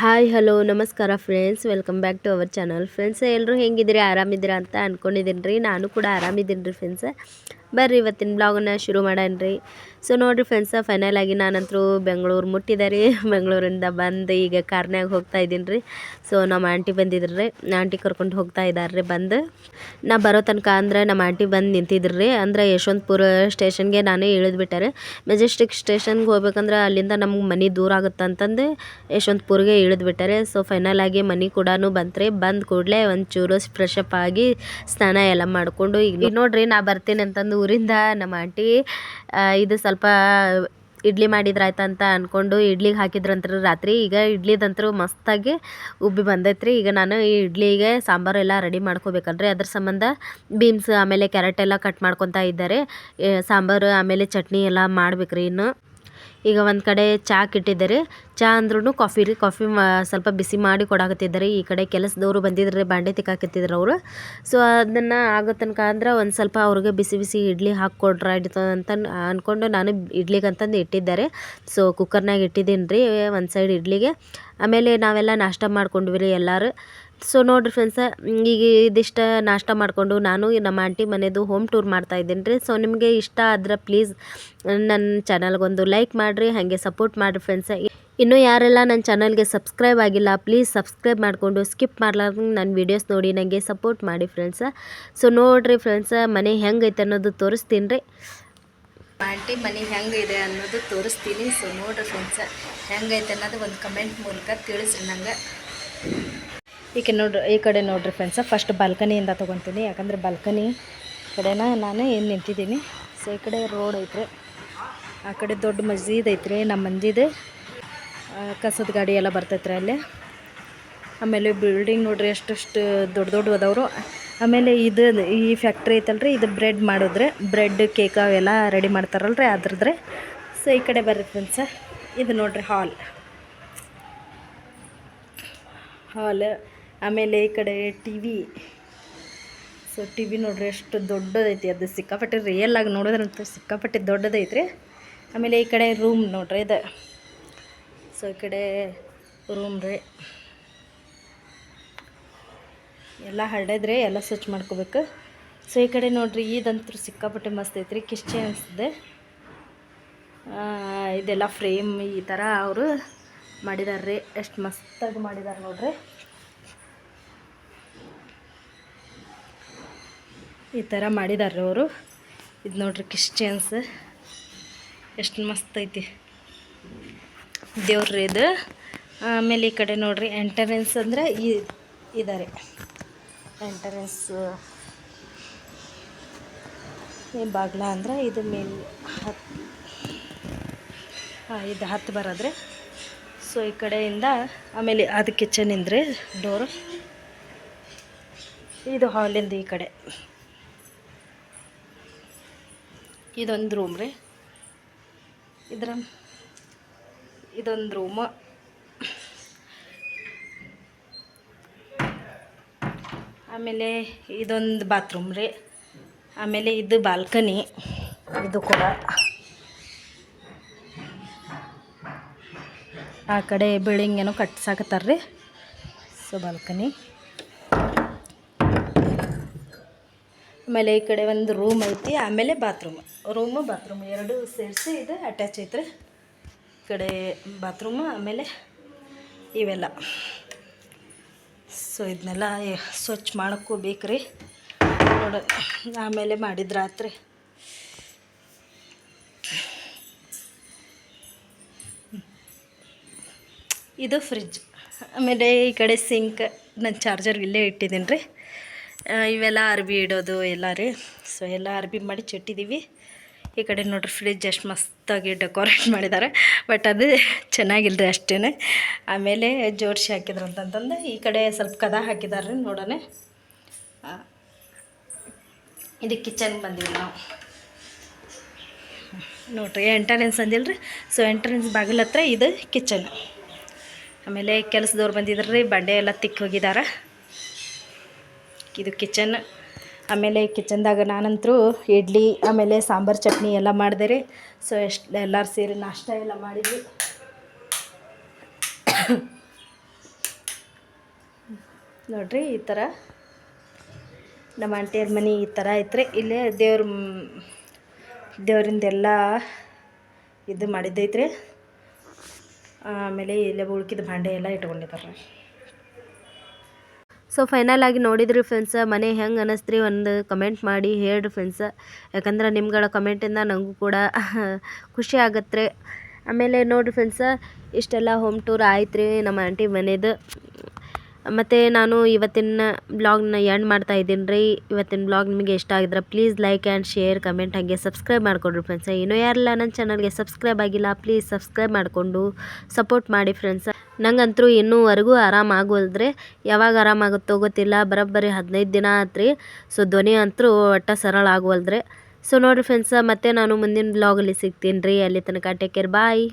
Hi, hello, ನಮಸ್ಕಾರ friends welcome back to our channel friends ಎಲ್ಲರೂ ಹೆಂಗಿದ್ದೀರಿ? ಆರಾಮಿದ್ದೀರಾ ಅಂತ ಅಂದ್ಕೊಂಡಿದ್ದೀನಿ ರೀ ನಾನು ಕೂಡ ಆರಾಮಿದ್ದೀನಿ ರೀ ಫ್ರೆಂಡ್ಸ್ ಬರ್ರಿ, ಇವತ್ತಿನ ಬ್ಲಾಗನ್ನ ಶುರು ಮಾಡೋಣ್ರಿ ಸೊ ನೋಡಿರಿ ಫ್ರೆಂಡ್ಸ ಫೈನಲ್ ಆಗಿ ನಾನಂತರೂ ಬೆಂಗಳೂರು ಮುಟ್ಟಿದೆ ರೀ. ಬೆಂಗಳೂರಿಂದ ಬಂದು ಈಗ ಕಾರ್ನ್ಯಾಗ ಹೋಗ್ತಾ ಇದ್ದೀನಿ ರೀ ಸೊ ನಮ್ಮ ಆಂಟಿ ಬಂದಿದ್ರು ರೀ. ಆಂಟಿ ಕರ್ಕೊಂಡು ಹೋಗ್ತಾ ಇದ್ದಾರೆ ರೀ ಬಂದು. ನಾ ಬರೋ ತನಕ ಅಂದ್ರೆ ನಮ್ಮ ಆಂಟಿ ಬಂದು ನಿಂತಿದ್ರು ರೀ. ಅಂದ್ರೆ ಯಶವಂತಪುರ ಸ್ಟೇಷನ್ಗೆ ನಾನೇ ಇಳಿದ್ಬಿಟ್ಟೆ ರೀ. ಮೆಜೆಸ್ಟಿಕ್ ಸ್ಟೇಷನ್ಗೆ ಹೋಗ್ಬೇಕಂದ್ರೆ ಅಲ್ಲಿಂದ ನಮ್ಗೆ ಮನೆ ದೂರ ಆಗುತ್ತೆ ಅಂತಂದು ಯಶವಂತಪುರ್ಗೆ ಇಳಿದ್ಬಿಟ್ಟಾರೆ ಸೊ ಫೈನಲ್ ಆಗಿ ಮನೆ ಕೂಡ ಬಂತ್ರಿ ಬಂದ ಕೂಡಲೇ ಒಂಚೂರು ಫ್ರೆಶ್ ಅಪ್ ಆಗಿ ಸ್ನಾನ ಎಲ್ಲ ಮಾಡಿಕೊಂಡು ಈಗ ನೋಡ್ರಿ, ನಾ ಬರ್ತೀನಿ ಅಂತಂದು ಊರಿಂದ ನಮ್ಮ ಆಂಟಿ ಇದು ಸ್ವಲ್ಪ ಇಡ್ಲಿ ಮಾಡಿದ್ರಾಯ್ತು ಅಂತ ಅಂದ್ಕೊಂಡು ಇಡ್ಲಿಗೆ ಹಾಕಿದ್ರಂತ್ರು ರಾತ್ರಿ. ಈಗ ಇಡ್ಲಿದಂತರೂ ಮಸ್ತಾಗಿ ಉಬ್ಬಿ ಬಂದೈತ್ರಿ. ಈಗ ನಾನು ಈ ಇಡ್ಲಿಗೆ ಸಾಂಬಾರು ಎಲ್ಲ ರೆಡಿ ಮಾಡ್ಕೋಬೇಕಲ್ರಿ. ಅದ್ರ ಸಂಬಂಧ ಬೀನ್ಸ್, ಆಮೇಲೆ ಕ್ಯಾರೆಟ್ ಎಲ್ಲ ಕಟ್ ಮಾಡ್ಕೊತಾ ಇದ್ದಾರೆ. ಸಾಂಬಾರು, ಆಮೇಲೆ ಚಟ್ನಿ ಎಲ್ಲ ಮಾಡ್ಬೇಕ್ರಿ ಇನ್ನು. ಈಗ ಒಂದು ಕಡೆ ಚಾಕ್ ಇಟ್ಟಿದ್ದಾರೆ ಚಾ ಅಂದ್ರೂ ಕಾಫಿ ರೀ. ಕಾಫಿ ಮಾ ಸ್ವಲ್ಪ ಬಿಸಿ ಮಾಡಿ ಕೊಡಾಕತ್ತಿದ್ದಾರೆ. ಈ ಕಡೆ ಕೆಲಸದವರು ಬಂದಿದ್ರೆ ಬಾಂಡೆ ತಿಕ್ಕಾಕತ್ತಿದ್ರು ಅವರು. ಸೊ ಅದನ್ನು ಆಗೋ ತನಕ ಅಂದ್ರೆ ಒಂದು ಸ್ವಲ್ಪ ಅವ್ರಿಗೆ ಬಿಸಿ ಬಿಸಿ ಇಡ್ಲಿ ಹಾಕ್ಕೊಡ್ರ ಅಂತ ಅಂದ್ಕೊಂಡು ನಾನು ಇಡ್ಲಿಗೆ ಅಂತಂದು ಇಟ್ಟಿದ್ದಾರೆ. ಸೊ ಕುಕ್ಕರ್ನಾಗ ಇಟ್ಟಿದ್ದೀನಿ ರೀ ಒಂದು ಸೈಡ್ ಇಡ್ಲಿಗೆ. ಆಮೇಲೆ ನಾವೆಲ್ಲ ನಾಷ್ಟ ಮಾಡ್ಕೊಂಡ್ವಿ ರೀ ಎಲ್ಲರೂ. ಸೊ ನೋಡಿರಿ ಫ್ರೆಂಡ್ಸ ಈಗ ಇದಿಷ್ಟು ನಾಷ್ಟ ಮಾಡಿಕೊಂಡು ನಾನು ನಮ್ಮ ಆಂಟಿ ಮನೆದು ಹೋಮ್ ಟೂರ್ ಮಾಡ್ತಾ ಇದ್ದೀನಿ ರೀ. ಸೊ ನಿಮಗೆ ಇಷ್ಟ ಆದ್ರೆ ಪ್ಲೀಸ್ ನನ್ನ ಚಾನಲ್ಗೊಂದು ಲೈಕ್ ಮಾಡಿರಿ, ಹಾಗೆ ಸಪೋರ್ಟ್ ಮಾಡಿರಿ ಫ್ರೆಂಡ್ಸ ಇನ್ನೂ ಯಾರೆಲ್ಲ ನನ್ನ ಚಾನಲ್ಗೆ ಸಬ್ಸ್ಕ್ರೈಬ್ ಆಗಿಲ್ಲ ಪ್ಲೀಸ್ ಸಬ್ಸ್ಕ್ರೈಬ್ ಮಾಡಿಕೊಂಡು ಸ್ಕಿಪ್ ಮಾಡ್ಲಾರ್ದಂಗೆ ನನ್ನ ವೀಡಿಯೋಸ್ ನೋಡಿ ನನಗೆ ಸಪೋರ್ಟ್ ಮಾಡಿ ಫ್ರೆಂಡ್ಸ ಸೊ ನೋಡಿರಿ ಫ್ರೆಂಡ್ಸ ಮನೆ ಹೆಂಗೈತೆ ಅನ್ನೋದು ತೋರಿಸ್ತೀನಿ ರೀ. ಆಂಟಿ ಮನೆ ಹೆಂಗಿದೆ ಅನ್ನೋದು ತೋರಿಸ್ತೀನಿ. ಸೊ ನೋಡಿರಿ ಫ್ರೆಂಡ್ಸ ಹೆಂಗೈತೆ ಅನ್ನೋದು ಒಂದು ಕಮೆಂಟ್ ಮೂಲಕ ತಿಳಿಸ್ರಿ ನಂಗೆ. ಈಗ ನೋಡ್ರಿ, ಈ ಕಡೆ ನೋಡ್ರಿ ಫ್ರೆಂಡ್ಸ ಫಸ್ಟ್ ಬಾಲ್ಕನಿಯಿಂದ ತೊಗೊತೀನಿ. ಯಾಕಂದ್ರೆ ಬಾಲ್ಕನಿ ಕಡೆನ ನಾನು ಏನು ನಿಂತಿದ್ದೀನಿ. ಸೊ ಈ ಕಡೆ ರೋಡ್ ಐತ್ರಿ. ಆ ಕಡೆ ದೊಡ್ಡ ಮಸ್ಜಿದ್ ಐತ್ರಿ ನಮ್ಮ ಮಂದಿದು. ಕಸದ ಗಾಡಿ ಎಲ್ಲ ಬರ್ತೈತ್ರಿ ಅಲ್ಲಿ. ಆಮೇಲೆ ಬಿಲ್ಡಿಂಗ್ ನೋಡ್ರಿ, ಎಷ್ಟೆಷ್ಟು ದೊಡ್ಡ ದೊಡ್ಡ ಅದಾವರು. ಆಮೇಲೆ ಇದು, ಈ ಫ್ಯಾಕ್ಟ್ರಿ ಐತಲ್ರಿ, ಇದು ಬ್ರೆಡ್ ಮಾಡಿದ್ರೆ ಬ್ರೆಡ್ ಕೇಕ್ ಅವೆಲ್ಲ ರೆಡಿ ಮಾಡ್ತಾರಲ್ರಿ ಅದ್ರದ್ರೆ. ಸೊ ಈ ಕಡೆ ಬರ್ರಿ ಫ್ರೆಂಡ್ಸ ಇದು ನೋಡ್ರಿ ಹಾಲ್ ಹಾಲ್ ಆಮೇಲೆ ಈ ಕಡೆ T V so T V ನೋಡ್ರಿ ಎಷ್ಟು ದೊಡ್ಡದೈತಿ, ಅದು ಸಿಕ್ಕಾಪಟ್ಟೆ ರಿಯಲ್ ಆಗಿ ನೋಡೋದ್ರಂತೂ ಸಿಕ್ಕಾಪಟ್ಟೆ ದೊಡ್ಡದೈತ್ರಿ. ಆಮೇಲೆ ಈ ಕಡೆ ರೂಮ್ ನೋಡ್ರಿ ಇದು. ಸೊ ಈ ಕಡೆ ರೂಮ್ ರೀ. ಎಲ್ಲ ಹರಡಿದ್ರೆ ಎಲ್ಲ ಸ್ವಚ್ಛ ಮಾಡ್ಕೋಬೇಕು. ಸೊ ಈ ಕಡೆ ನೋಡ್ರಿ ಇದಂತೂ ಸಿಕ್ಕಾಪಟ್ಟೆ ಮಸ್ತ್ ಐತ್ರಿ ಕಿಶ್ಚೆ ಅನಿಸ್ತದೆ ಇದೆಲ್ಲ ಫ್ರೇಮ್ ಈ ಥರ ಅವರು ಮಾಡಿದಾರೆ ರೀ ಎಷ್ಟು ಮಸ್ತಾಗಿ ಮಾಡಿದಾರೆ ನೋಡ್ರಿ. ಈ ಥರ ಮಾಡಿದಾರ್ರಿ ಅವರು. ಇದು ನೋಡ್ರಿ ಕ್ರಿಶ್ಚಿಯನ್ಸ್ ಎಷ್ಟು ಮಸ್ತ್ ಐತಿ. ದೇವ್ರಿ ಇದು. ಆಮೇಲೆ ಈ ಕಡೆ ನೋಡ್ರಿ ಎಂಟರೆನ್ಸ್ ಅಂದರೆ ಈ ಇದಾರೆ. ಎಂಟರೆನ್ಸ್ ಈ ಬಾಗ್ಲ ಅಂದ್ರೆ ಇದು ಮೇಲ್ ಹತ್ತು ಹಾಂ, ಇದು ಹತ್ತು ಬರೋದ್ರೆ. ಸೊ ಈ ಕಡೆಯಿಂದ ಆಮೇಲೆ ಅದು ಕಿಚನ್ ಇಂದ್ರೆ ಡೋರು ಇದು ಹಾಲಿಂದ ಈ ಕಡೆ. ಇದೊಂದು ರೂಮ್ ರೀ. ಇದ್ರ ಇದೊಂದು ರೂಮ ಆಮೇಲೆ ಇದೊಂದು ಬಾತ್ರೂಮ್ ರೀ. ಆಮೇಲೆ ಇದು ಬಾಲ್ಕನಿ ಇದು ಕೂಡ ಆ ಕಡೆ ಬಿಲ್ಡಿಂಗ್ ಏನೋ ಕಟ್ಸಾಕತ್ತಾರ ರೀ ಸೊ ಬಾಲ್ಕನಿ ಆಮೇಲೆ ಈ ಕಡೆ ಒಂದು ರೂಮ್ ಐತಿ, ಆಮೇಲೆ ಬಾತ್ರೂಮ್ ರೂಮು ಬಾತ್ರೂಮ್ ಎರಡು ಸೇರಿಸಿ ಇದು ಅಟ್ಯಾಚ್ ಐತ್ರಿ. ಈ ಕಡೆ ಬಾತ್ರೂಮು ಆಮೇಲೆ ಇವೆಲ್ಲ. ಸೊ ಇದನ್ನೆಲ್ಲ ಸ್ವಚ್ಛ ಮಾಡ್ಕೋಬೇಕ್ರಿ ನೋಡಿ, ಆಮೇಲೆ ಮಾಡಿದ್ರಾತ್ರಿ ಇದು ಫ್ರಿಜ್ ಆಮೇಲೆ ಈ ಕಡೆ ಸಿಂಕ್ ನನ್ನ ಚಾರ್ಜರ್ ಇಲ್ಲೇ ಇಟ್ಟಿದ್ದೀನಿ ರೀ ಇವೆಲ್ಲ ಅರ್ಬಿ ಇಡೋದು ಎಲ್ಲ ರೀ. ಸೊ ಎಲ್ಲ ಅರ್ಬಿ ಮಾಡಿ ಚಿಟ್ಟಿದ್ದೀವಿ ಈ ಕಡೆ ನೋಡ್ರಿ ಫ್ರಿಜ್ ಎಷ್ಟು ಮಸ್ತಾಗಿ ಡೆಕೋರೇಟ್ ಮಾಡಿದ್ದಾರೆ ಬಟ್ ಅದು ಚೆನ್ನಾಗಿಲ್ಲರಿ ಅಷ್ಟೇ ಆಮೇಲೆ ಜೋಡಿಸಿ ಹಾಕಿದ್ರು ಅಂತಂತಂದು ಈ ಕಡೆ ಸ್ವಲ್ಪ ಕದ ಹಾಕಿದ್ದಾರೆ ನೋಡೋಣ. ಇದು ಕಿಚನ್ ಬಂದೀವಿ ನಾವು. ನೋಡ್ರಿ ಎಂಟ್ರೆನ್ಸ್ ರೀ ಸೊ ಎಂಟ್ರೆನ್ಸ್ ಬಾಗಿಲ ಹತ್ರ ಇದು ಕಿಚನ್ ಆಮೇಲೆ ಕೆಲಸದವ್ರು ಬಂದಿದ್ರು ಬಂಡೆ ಎಲ್ಲ ತಿಕ್ಕಿ ಹೋಗಿದ್ದಾರೆ ಇದು ಕಿಚನ್ ಆಮೇಲೆ ಕಿಚನ್ದಾಗ ನಾನಂತರೂ ಇಡ್ಲಿ, ಆಮೇಲೆ ಸಾಂಬಾರು ಚಟ್ನಿ ಎಲ್ಲ ಮಾಡಿದೆ ರೀ. ಸೊ ಎಷ್ಟು ಎಲ್ಲರೂ ಸೇರಿ ನಾಷ್ಟ ಎಲ್ಲ ಮಾಡಿದ್ವಿ. ನೋಡ್ರಿ, ಈ ಥರ ನಮ್ಮ ಆಂಟಿಯವ್ರ ಮನೆ ಈ ಥರ ಐತ್ರಿ ಇಲ್ಲೇ ದೇವ್ರ ದೇವರಿಂದೆಲ್ಲ ಇದು ಮಾಡಿದ್ದೈತ್ರಿ ಆಮೇಲೆ ಇಲ್ಲೇ ಉಳ್ಕಿದ ಭಾಂಡೆ ಎಲ್ಲ ಇಟ್ಕೊಂಡಿದ್ದಾರೆ ಸೊ ಫೈನಲ್ ಆಗಿ ನೋಡಿದ್ರಿ ಫ್ರೆಂಡ್ಸ್ ಮನೆ ಹೆಂಗೆ ಅನ್ನಿಸ್ತ್ರಿ ಒಂದು ಕಮೆಂಟ್ ಮಾಡಿ ಹೇಳ್ರಿ ಫ್ರೆಂಡ್ಸ್ ಯಾಕಂದ್ರೆ ನಿಮ್ಗಳ ಕಮೆಂಟಿಂದ ನನಗೂ ಕೂಡ ಖುಷಿ ಆಗತ್ತೆ ಆಮೇಲೆ ನೋಡಿರಿ ಫ್ರೆಂಡ್ಸ ಇಷ್ಟೆಲ್ಲ ಹೋಮ್ ಟೂರ್ ಆಯ್ತು ನಮ್ಮ ಆಂಟಿ ಮನೇದು. ಮತ್ತು ನಾನು ಇವತ್ತಿನ ಬ್ಲಾಗ್ನ ಎಂಡ್ ಮಾಡ್ತಾ ಇದ್ದೀನಿ ರೀ. ಇವತ್ತಿನ ಬ್ಲಾಗ್ ನಿಮಗೆ ಇಷ್ಟ ಆಗಿದ್ರೆ please like and share comment ಹಾಗೆ ಸಬ್ಸ್ಕ್ರೈಬ್ ಮಾಡಿಕೊಡ್ರಿ ಫ್ರೆಂಡ್ಸ ಇನ್ನೂ ಯಾರೆಲ್ಲ ನನ್ನ ಚಾನಲ್ಗೆ ಸಬ್ಸ್ಕ್ರೈಬ್ ಆಗಿಲ್ಲ ಪ್ಲೀಸ್ ಸಬ್ಸ್ಕ್ರೈಬ್ ಮಾಡಿಕೊಂಡು ಸಪೋರ್ಟ್ ಮಾಡಿ ಫ್ರೆಂಡ್ಸ್ ನಂಗಂತರೂ ಇನ್ನೂವರೆಗೂ ಆರಾಮ ಆಗೋಲ್ದ್ರಿ ಯಾವಾಗ ಆರಾಮಾಗುತ್ತೋ ಗೊತ್ತಿಲ್ಲ. ಬರೋಬ್ಬರಿ ಹದಿನೈದು ದಿನ ಆತ್ರಿ. ಸೊ ಧ್ವನಿ ಅಂತೂ ಒಟ್ಟ ಸರಳ ಆಗೋಲ್ದ್ರಿ. ಸೊ ನೋಡಿರಿ ಫ್ರೆಂಡ್ಸ ಮತ್ತೆ ನಾನು ಮುಂದಿನ ಬ್ಲಾಗಲ್ಲಿ ಸಿಗ್ತೀನಿ ರೀ. ಅಲ್ಲಿ ತನಕ ಟೇಕ್ ಕೇರ್ ಬಾಯ್